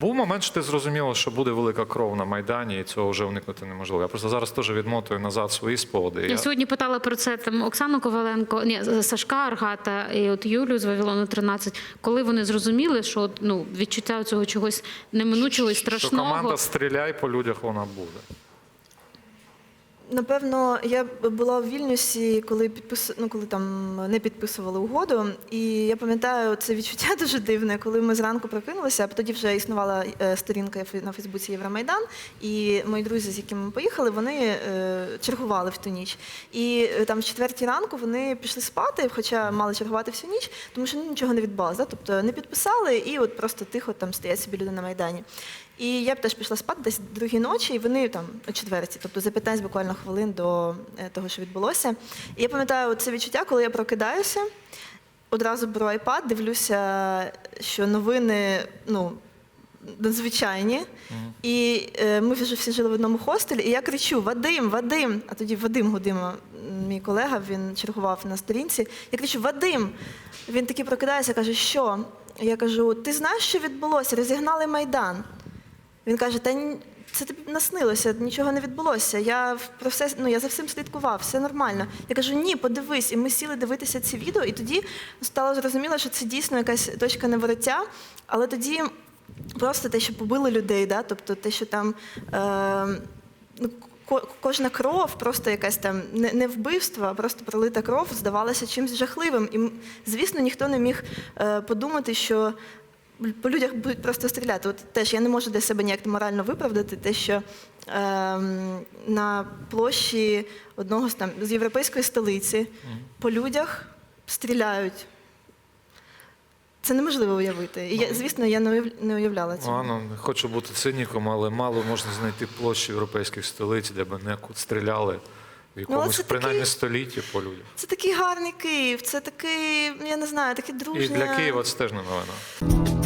Був момент, що ти зрозуміла, що буде велика кров на Майдані, і цього вже уникнути неможливо. Я просто зараз теж відмотую назад свої спогади. Я сьогодні питала про це там Оксану Коваленко, ні, Сашка Аргата і от Юлю з Вавилону 13, коли вони зрозуміли, що ну, відчуття цього чогось неминучого і що страшного. команда стріляй по людях, вона буде. Напевно, я була в Вільнюсі, коли підпис... ну, коли там не підписували угоду. І я пам'ятаю це відчуття дуже дивне, коли ми зранку прокинулися, тоді вже існувала е, сторінка на Фейсбуці Євромайдан. І мої друзі, з якими ми поїхали, вони е, чергували в ту ніч. І е, там в четвертій ранку вони пішли спати, хоча мали чергувати всю ніч, тому що ну, нічого не відбулося. Да? Тобто не підписали і от просто тихо там стоять собі люди на Майдані. І я б теж пішла спати десь другій ночі, і вони там о четвертій, тобто за 15 буквально хвилин до е, того, що відбулося. І я пам'ятаю це відчуття, коли я прокидаюся, одразу беру iPad, дивлюся, що новини, ну. Надзвичайні. І е, ми вже всі жили в одному хостелі, і я кричу: Вадим, Вадим! А тоді Вадим Гудима, мій колега, він чергував на сторінці. Я кричу: Вадим! Він такий прокидається, каже, що? Я кажу: ти знаєш, що відбулося? Розігнали Майдан. Він каже: Та це тобі наснилося, нічого не відбулося. Я про все ну я за всім слідкував, все нормально. Я кажу, ні, подивись. І ми сіли дивитися ці відео, і тоді стало зрозуміло, що це дійсно якась точка невороття. Але тоді просто те, що побили людей, да? тобто те, що там. Е, Кожна кров, просто якась там не, не вбивство, а просто пролита кров, здавалася чимось жахливим. І, звісно, ніхто не міг е, подумати, що по людях будуть просто стріляти. От теж я не можу для себе ніяк морально виправдати те, що ем, на площі одного з там з європейської столиці по людях стріляють. Це неможливо уявити. І я, звісно, я не уяв- не уявляла цього. Ладно, не хочу бути циніком, але мало можна знайти площі європейських столиць, де б не стріляли в якомусь Ну, принаймні такий- столітті по людях. Це такий гарний Київ, це такий, я не знаю, такий І дружний. для Києва це теж не новина.